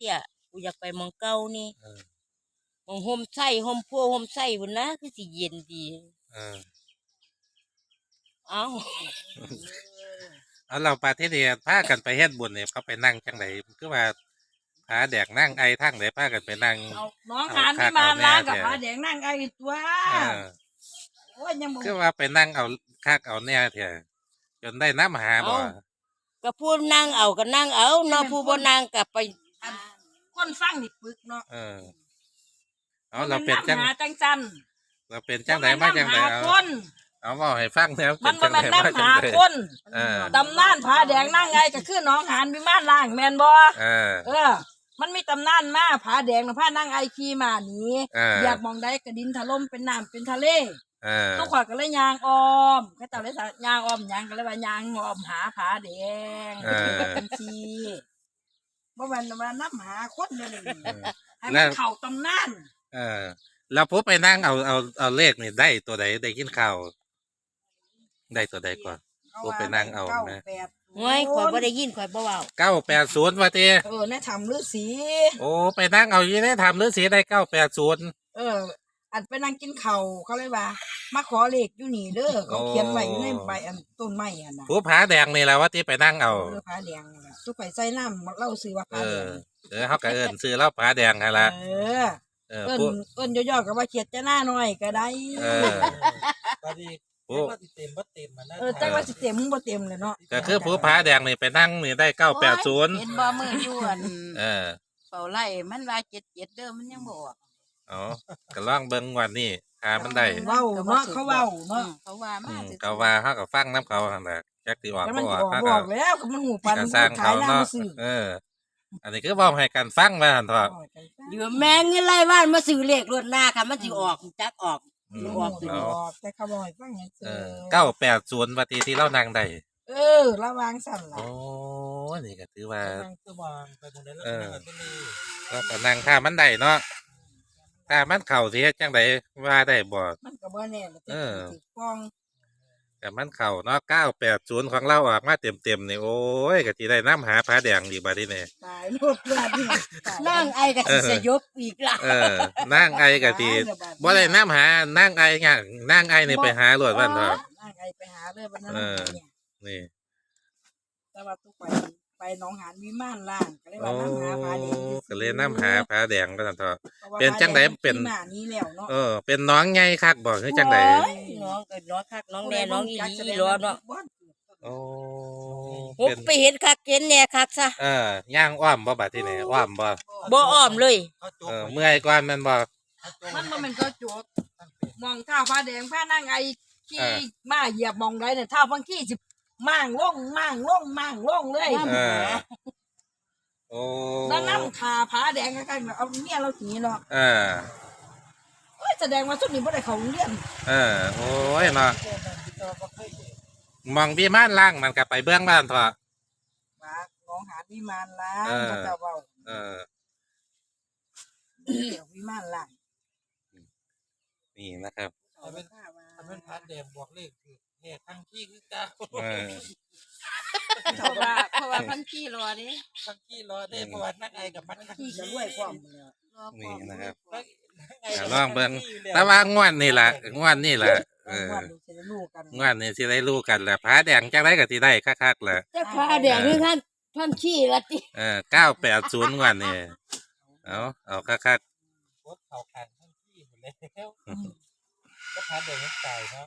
เตี้ยกูอยากไปหมองเก่านี่เออหมองห่มไส้ห่มพัวห่มไส้บุนนะคือสิเย็นดีเออเอ้าเอาเราปาที่นี่พากันไปเฮ็ดบุญเนี่ยเขาไปนั่งจังไดคือว่าผาแดกนั่งไอทั้งไหนพากันไปนั่งเอาน้องหานไม่มาล้างกับผาแดงนั่งไอ้ตัวเออโอ้ยยังบ่คือว่าไปนั่งเอาคักเอาแน่เถอะจนได้น้ำหาบ่ก็พูดนั่งเอาก็นั่งเอาเนาะผู้บ่นั่งก็ไป อันคนฟังนี่ปึกเนาะเออเอาเราเป็นจังหาจังจันเราเป็นจังไดมาจังไดหาเอาคนเอาเว้าให้ฟังแล้วมันเป็บ่นจัแม่งนไดมาน้ำจังหาไดคนเออตำนานผาแดงนั่งไงก็คือน้องหานวิมานล่างแม่นบ่เออ เออ มันมีตำนานมาผาแดงนะผานั่งไอขี่มาหนีเออ อยากมองได้กระดินถล่มเป็นน้ำเป็นทะเล เออทุกคนก็เลยยางออมก็แต่เลยสายางออมยางก็เลยว่ายางออมหาผาแดงเออเป็นชี บ่แม่นว่าน้ำหาคนเลยเออ ให้มันเข้าตำนานเออแล้วผมไปนั่งเอาเอาเอาเลขนี่ได้ตัวใดได้กินข้าวได้ตัวใดก่อน โอ้ไปนั่งเอานะก้แปดห้วยข่อยบ่ได้ยินข่อยบ่เว้าเก้าแปดศูนย์ว่าตีเออแนะทำฤาษีโอ้ไปนั่งเอาอยู่ได้ทำหรือเสียได้เก้าแปดศูนย์เออ อันไปนั่งกินข้าวเขาเลยว่า มาขอเลขอยู่นี่เด้อเขาโอ้เขียนไว้อยู่ในใบอันต้นไม้อันน่ะผู้ผาแดงนี่แหละว่าที่ไปนั่งเอา เออผาแดงนั่นล่ะทุกข่อยใส่น้ำเล่าซื้อว่าเอผาแดองเออเขาก็เอินซื้อแล้วผาแดงให้ละเออ เออเอิ้นผู้เอิ้นย่อๆก็ว่าเขียดจะหน้าหน่อยก็ได้ เออบาดนีผู้ว่าสิเต็มบ่เต็มมันนะเออแต่ว่าสิเต็มมึงบ่เต็มเลยเนาะก็คือผู้ผาแดงนี่ไปนั่งนี่ได้เก้าแปดศูนย์เห็นบ่มืออยวนเออ เป่าไล่มันว่าเจ็ดเจ็ดเด้อมันยังบออก เอ๋อก็ลองเบิ่งวันนี้หามันได้เว้าเนาะเขาเว้าเนาะเขาว่าอืมามซื่อๆก็ว่าเขาก็ฟังน้ำเขาหั่นแหละจักสิออกแต่บ่มันอสิอกออกเขาบก็อกแล้วก็มันหูปันก็มันสร้างขายเขาหน้าเนาะมาซื้อเออ อันนี้คือบอกให้กันฟังมาหั่นเถอะเดี๋ยวแม่งเงินไล่บ้านมาซื้อเลขรวดหน้าค่ะมันสิออกจักออก อืมออกเอาออกแต่เขาบอกให้ฟังอย่างเอเอออเก้าแปดศูนย์ปฏิที่เรานั่งได้เออ ระวังสั่นล่ะโอ้นี่ก็ถือว่า นั่งสว่างไปหมดแล้วเออนั่งกันนี่เราก็นั่งท่ามันได้เนาะ ถ้ามันเข่าสิเฮ็ดจังไดว่าได้บ่มันก็บ่แน่ละเออสิฟ้องแต่มันเข่าเนาะ980ของเราออกมาเต็มๆนี่โอ้ยก็สิได้น้ำหาผาแดงอีกบัดนี้นี่ตายรถลาดนี่ตายนั่งไอก็สิสยบอีกล่ะเออนั่งไอก็สิบ่ได้น้ำหานั่งไอหยังนั่งไอนี่ไปหาโลดว่าเถอะนั่งไงไปหาเลยวันนั้นเออเนี่ยนี่แต่ว่าทุกไป ไปหนองหานวิมานล่างก็เลยโอ้ว่าน้ำหาผาแดงก็เลยน้ำหาผาแดงว่าซั่นเถอะ พราะว่าเป็นจังใดเป็นที่มานี้แล้วเนาะเออ เป็นน้องใหญ่คักบ่คือจังไดโอ้ยน้องก็น้องคักน้องแน่น้องอีหลีรอเนาะโอ้ผมเป็นไปเห็นคักเห็นแน่คักซะเออย่างอ้อมบ่บัดที่นี่อ้อมบ่บ่อ้อมเลยเขาจบเออเมื่อยก่อนแมันบ่ มันบ่แมันก็จบมองเท้าผ้าแดงผ้านั่งไงขี่มาเหยียบมองไรเนี่ยเท้าบางขี้สิ มั่างลงมั่างลงมั่างลงเลยเออ โอ้แล้วน้ำขาผ้าแดงกันเอาเมียเราหนีเนาะเออเอ้ยแสดงว่าสุดนี้บ่ได้เขาโรงเรียนเออ โอ้ยเนาะมองพี่ม่านล่างมันก็ไปเบื้องบ้านเถอะว่าน้องหาวิมานล้างเออเขาจะเว้าเออ เดี๋ยววิมานล้างนี่นะครับ เอาไปฆ่าว่าทำเป็นพันแดงบวกเลขคือแห่ทั้งที่คือเก้าเออ เพราะว่าเพราะว่าพันขี้รอเด้ทั้งที่รอได้เพราะว่านักไอกับมันขี้จะรวยความเลยรอนี่นะครับ นักไอะลองเบิ่งแต่ว่างวดนี่ล่ะงวดนี่ล่ะเออวันนี้จะได้รู้กันงวดนี้สิได้รู้กันแหละผาแดงจังไดก็สิได้คักๆแหละจะพาแดงคือท่านท่านขี้ละติเออ980งวดนี่เอาเอาคักรถเขาขันทั้งที่หมดแล้ว ก็พันแดงให้ตายเนาะ